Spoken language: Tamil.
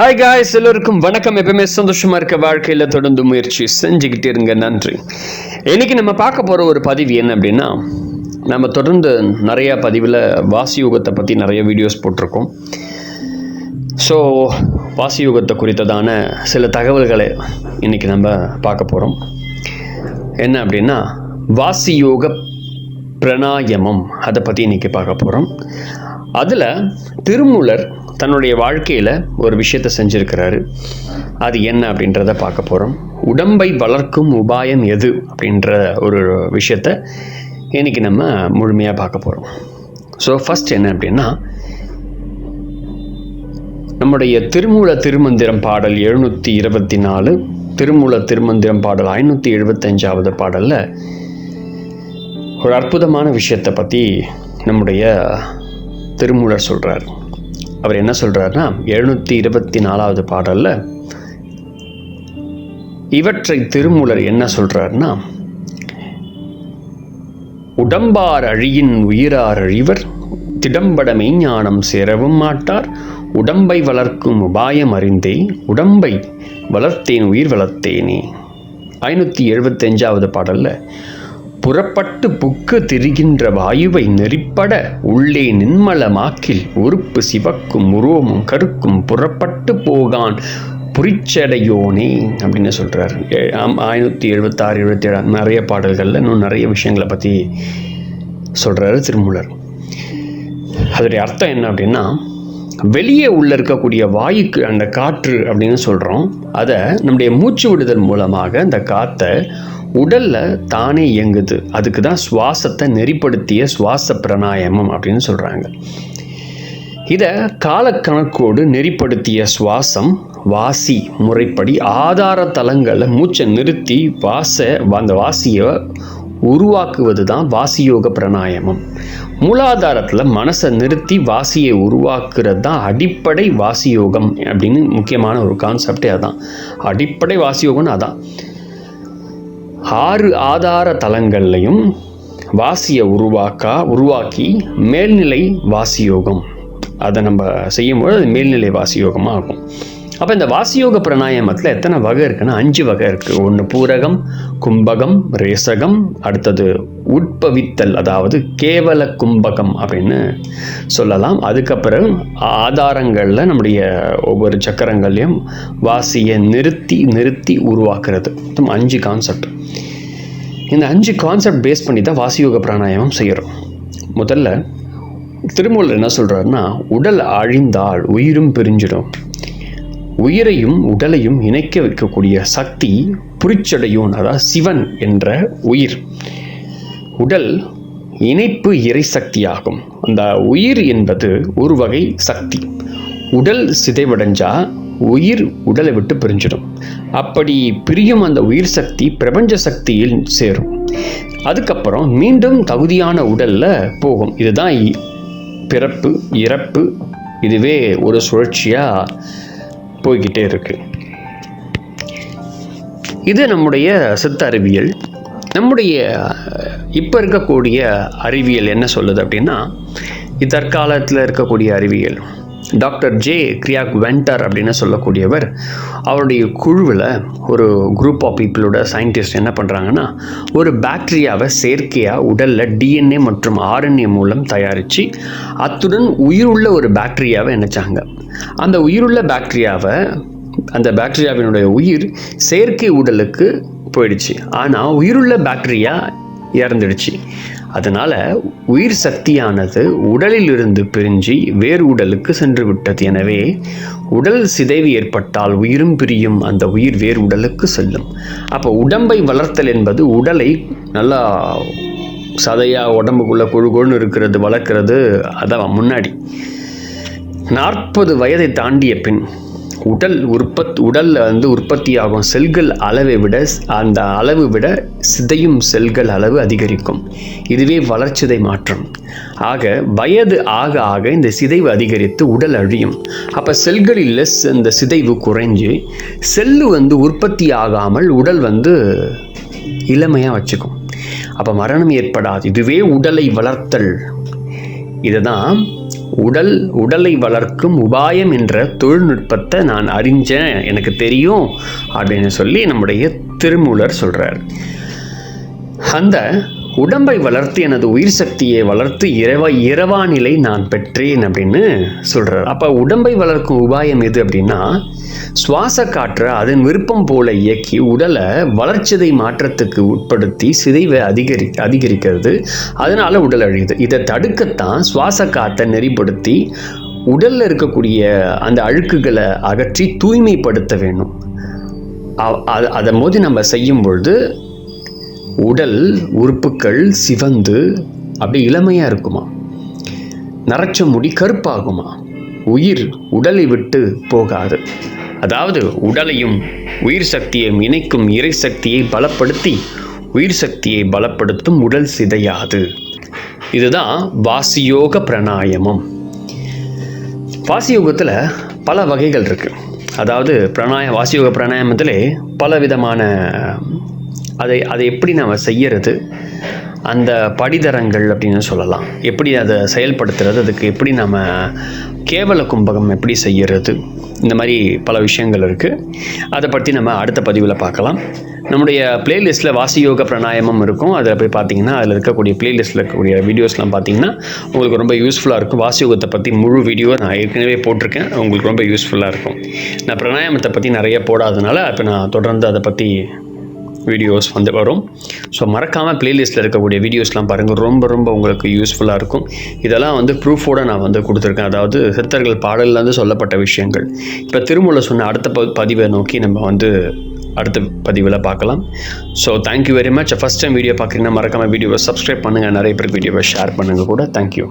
ஹாய் காய்ஸ் எல்லோருக்கும் வணக்கம். எப்பவுமே சந்தோஷமா இருக்க வாழ்க்கையில் தொடர்ந்து முயற்சி செஞ்சுக்கிட்டே இருங்க. நன்றி. இன்னைக்கு நம்ம பார்க்க போகிற ஒரு பதிவு என்ன அப்படின்னா நம்ம தொடர்ந்து நிறையா பதிவில் வாசியோகத்தை பற்றி நிறைய வீடியோஸ் போட்டிருக்கோம். ஸோ வாசியோகத்தை குறித்ததான சில தகவல்களை இன்னைக்கு நம்ம பார்க்க போகிறோம் என்ன அப்படின்னா வாசியோக பிரணாயமம். அதை பற்றி இன்னைக்கு பார்க்க போகிறோம் அதில் திருமூலர் தன்னுடைய வாழ்க்கையில் ஒரு விஷயத்தை செஞ்சுருக்கிறாரு. அது என்ன அப்படின்றத பார்க்க போகிறோம் உடம்பை வளர்க்கும் உபாயம் எது அப்படின்ற ஒரு விஷயத்த இன்றைக்கி நம்ம முழுமையாக பார்க்க போகிறோம் ஸோ ஃபஸ்ட் என்ன அப்படின்னா நம்முடைய திருமூல திருமந்திரம் பாடல் எழுநூற்றி இருபத்தி நாலு திருமூல திருமந்திரம் பாடல் ஐநூற்றி எழுபத்தஞ்சாவது பாடலில் ஒரு அற்புதமான விஷயத்தை பற்றி நம்முடைய திருமூலர் சொல்கிறார் அவர் என்ன சொல்கிறாருன்னா எழுநூற்றி இருபத்தி நாலாவது பாடலில் இவற்றை திருமூலர் என்ன சொல்கிறாருன்னா உடம்பார் அழியின் உயிரார் அழிவர் திடம்பட மெய்ஞானம் சேரவும் மாட்டார் உடம்பை வளர்க்கும் உபாயம் அறிந்தே உடம்பை வளர்த்தேன் உயிர் வளர்த்தேனே. ஐநூற்றி எழுபத்தஞ்சாவது பாடலில் புறப்பட்டு புக்கு திரிகின்ற வாயுவை நெறிப்பட உள்ளே நின்மலமாக்கில் உறுப்பு சிவக்கும் உருவமும் கருக்கும் புறப்பட்டு போகான் புரிச்சடையோனே அப்படின்னு சொல்கிறார் ஐநூற்றி எழுபத்தாறு எழுபத்தி ஏழு நிறைய பாடல்களில் இன்னும் நிறைய விஷயங்களை பற்றி சொல்கிறாரு திருமூலர். அதோடைய அர்த்தம் என்ன அப்படின்னா வெளியே உள்ள இருக்கக்கூடிய வாயுக்கு அந்த காற்று அப்படின்னு சொல்கிறோம் அதை நம்முடைய மூச்சு விடுதல் மூலமாக அந்த காற்றை உடலில் தானே இயங்குது. அதுக்கு தான் சுவாசத்தை நெறிப்படுத்திய சுவாச பிராணாயாமம் அப்படின்னு சொல்கிறாங்க இதை காலக்கணக்கோடு நெறிப்படுத்திய சுவாசம் வாசி முறைப்படி ஆதார தலங்களில் மூச்சை நிறுத்தி வாச அந்த வாசியை உருவாக்குவது தான் வாசியோக பிராணாயாமம். மூலாதாரத்தில் மனசை நிறுத்தி வாசியை உருவாக்குறது தான் அடிப்படை வாசியோகம் அப்படின்னு முக்கியமான ஒரு கான்செப்டே அதான். அடிப்படை வாசியோகம்னு அதான். ஆறு ஆதார தலங்கள்லையும் வாசியை உருவாக்கா உருவாக்கி மேல்நிலை வாசியோகம். அதை நம்ம செய்யும்போது அது மேல்நிலை வாசியோகமாக ஆகும். அப்போ இந்த வாசியோக பிராணாயாமத்தில் எத்தனை வகை இருக்குன்னா அஞ்சு வகை இருக்குது ஒன்று பூரகம் கும்பகம் ரேசகம் அடுத்தது உட்பவித்தல் அதாவது கேவல கும்பகம் அப்படின்னு சொல்லலாம். அதுக்கப்புறம் ஆதாரங்களில் நம்முடைய ஒவ்வொரு சக்கரங்கள்லையும் வாசியை நிறுத்தி நிறுத்தி உருவாக்குறது. மொத்தம் அஞ்சு கான்செப்ட் இந்த அஞ்சு கான்செப்ட் பேஸ் பண்ணி தான் வாசியோக பிராணாயாமம் செய்கிறோம் முதல்ல திருமூலர் என்ன சொல்கிறாருன்னா உடல் அழிந்தால் உயிரும் பிரிஞ்சிடும். உயிரையும் உடலையும் இணைக்க வைக்கக்கூடிய சக்தி புரிச்சடையோன் அதாவது சிவன் என்ற உயிர். உடல் இணைப்பு இறை சக்தியாகும். அந்த உயிர் என்பது ஒரு வகை சக்தி. உடல் சிதைவடைஞ்சா உயிர் உடலை விட்டு பிரிஞ்சிடும். அப்படி பிரியும் அந்த உயிர் சக்தி பிரபஞ்ச சக்தியில் சேரும். அதுக்கப்புறம் மீண்டும் தகுதியான உடலில் போகும். இதுதான் பிறப்பு இறப்பு. இதுவே ஒரு சுழற்சியாக போய்கிட்டே இருக்கு. இது நம்முடைய சித்த அறிவியல். நம்முடைய இப்போ இருக்கக்கூடிய அறிவியல் என்ன சொல்லுது அப்படின்னா தற்காலத்தில் இருக்கக்கூடிய அறிவியல். டாக்டர் ஜே கிரியாக் வென்டர் அப்படின்னு சொல்லக்கூடியவர் அவருடைய குழுவில் ஒரு குரூப் ஆஃப் பீப்புளோட சயின்டிஸ்ட் என்ன பண்ணுறாங்கன்னா ஒரு பாக்டீரியாவை செயற்கையாக உடலில் டிஎன்ஏ மற்றும் ஆர்என்ஏ மூலம் தயாரித்து அத்துடன் உயிருள்ள ஒரு பாக்டீரியாவை நினச்சாங்க அந்த உயிருள்ள பாக்டீரியாவை அந்த பாக்டீரியாவினுடைய உயிர் செயற்கை உடலுக்கு போயிடுச்சு. ஆனால் உயிருள்ள பாக்டீரியா இறந்துடுச்சு. அதனால் உயிர் சக்தியானது உடலில் இருந்து பிரிஞ்சு வேறு உடலுக்கு சென்று விட்டது எனவே உடல் சிதைவு ஏற்பட்டால் உயிரும் பிரியும் அந்த உயிர் வேறு உடலுக்கு செல்லும். அப்போ உடம்பை வளர்த்தல் என்பது உடலை நல்லா சதையாக உடம்புக்குள்ளே கொழு கொழுன்னு இருக்கிறது வளர்க்குறது அதான் முன்னாடி. நாற்பது வயதை தாண்டிய பின் உடல் உற்பத் உடலில் வந்து உற்பத்தியாகும் செல்கள் அளவை விட அந்த அளவு விட சிதையும் செல்கள் அளவு அதிகரிக்கும். இதுவே வளர்ச்சிதை மாற்றம். ஆக வயது ஆக ஆக இந்த சிதைவு அதிகரித்து உடல் அழியும். அப்போ செல்களில் இந்த சிதைவு குறைஞ்சு செல்லு வந்து உற்பத்தி ஆகாமல் உடல் வந்து இளமையாக வச்சுக்கும். அப்போ மரணம் ஏற்படாது. இதுவே உடலை வளர்த்தல். இதுதான் உடல் உடலை வளர்க்கும் உபாயம் என்ற தொழில்நுட்பத்தை நான் அறிஞ்சேன். எனக்கு தெரியும் அப்படின்னு சொல்லி நம்முடைய திருமூலர் சொல்கிறார் அந்த உடம்பை வளர்த்து எனது உயிர் சக்தியை வளர்த்து இரவ இரவா நிலை நான் பெற்றேன் அப்படின்னு சொல்கிறார் அப்போ உடம்பை வளர்க்கும் உபாயம் எது அப்படின்னா சுவாச காற்றை அதன் விருப்பம் போல இயக்கி உடலை வளர்ச்சிதை மாற்றத்துக்கு உட்படுத்தி சிதைவை அதிகரி அதிகரிக்கிறது. அதனால் உடல் அழியுது. இதை தடுக்கத்தான் சுவாச காற்றை நெறிப்படுத்தி உடலில் இருக்கக்கூடிய அந்த அழுக்குகளை அகற்றி தூய்மைப்படுத்த வேணும். அதை மோதி நம்ம செய்யும் பொழுது உடல் உறுப்புகள் சிவந்து அப்படியே இளமையாக இருக்குமா? நரைச்ச முடி கருப்பாகுமா? உயிர் உடலை விட்டு போகாது. அதாவது உடலையும் உயிர் சக்தியையும் இணைக்கும் இறை சக்தியை பலப்படுத்தி உயிர் சக்தியை பலப்படுத்தும் உடல் சிதையாது. இதுதான் வாசியோக பிரணாயமம். வாசியோகத்தில் பல வகைகள் இருக்குது அதாவது பிராணாய வாசியோக பிராணாயாமத்திலே பல விதமான அதை அதை எப்படி நம்ம செய்யறது? அந்த படிதரங்கள் அப்படின்னு சொல்லலாம். எப்படி அதை செயல்படுத்துறது? அதுக்கு எப்படி நம்ம கேவல கும்பகம் எப்படி செய்யறது? இந்த மாதிரி பல விஷயங்கள் இருக்குது அதை பற்றி நம்ம அடுத்த பதிவில் பார்க்கலாம். நம்முடைய பிளேலிஸ்ட்டில் வாசியோக பிரணாயமம் இருக்கும். அதில் போய் பார்த்தீங்கன்னா அதில் இருக்கக்கூடிய பிளேலிஸ்ட்டில் இருக்கக்கூடிய வீடியோஸ்லாம் பார்த்தீங்கன்னா உங்களுக்கு ரொம்ப யூஸ்ஃபுல்லாக இருக்கும். வாசியோகத்தை பற்றி முழு வீடியோ நான் ஏற்கனவே போட்டிருக்கேன். உங்களுக்கு ரொம்ப யூஸ்ஃபுல்லாக இருக்கும். நான் பிராணாயாமத்தை பற்றி நிறைய போடாதனால இப்போ நான் தொடர்ந்து அதை பற்றி வீடியோஸ் வந்து வரும். ஸோ மறக்காமல் ப்ளேலிஸ்ட்டில் இருக்கக்கூடிய வீடியோஸ்லாம் பாருங்கள் ரொம்ப ரொம்ப உங்களுக்கு யூஸ்ஃபுல்லாக இருக்கும். இதெல்லாம் வந்து ப்ரூஃபோடு நான் வந்து கொடுத்துருக்கேன். அதாவது சித்தர்கள் பாடல்லேருந்து சொல்லப்பட்ட விஷயங்கள். இப்போ திருமூல சொன்ன அடுத்த ப பதிவை நோக்கி நம்ம வந்து அடுத்த பதிவில் பார்க்கலாம். So thank you very much first time video பார்க்குறீங்கன்னா மறக்காமல் வீடியோவை சப்ஸ்கிரைப் பண்ணுங்கள் நிறைய பேர் வீடியோவை ஷேர் பண்ணுங்கள் கூட. தேங்க்யூ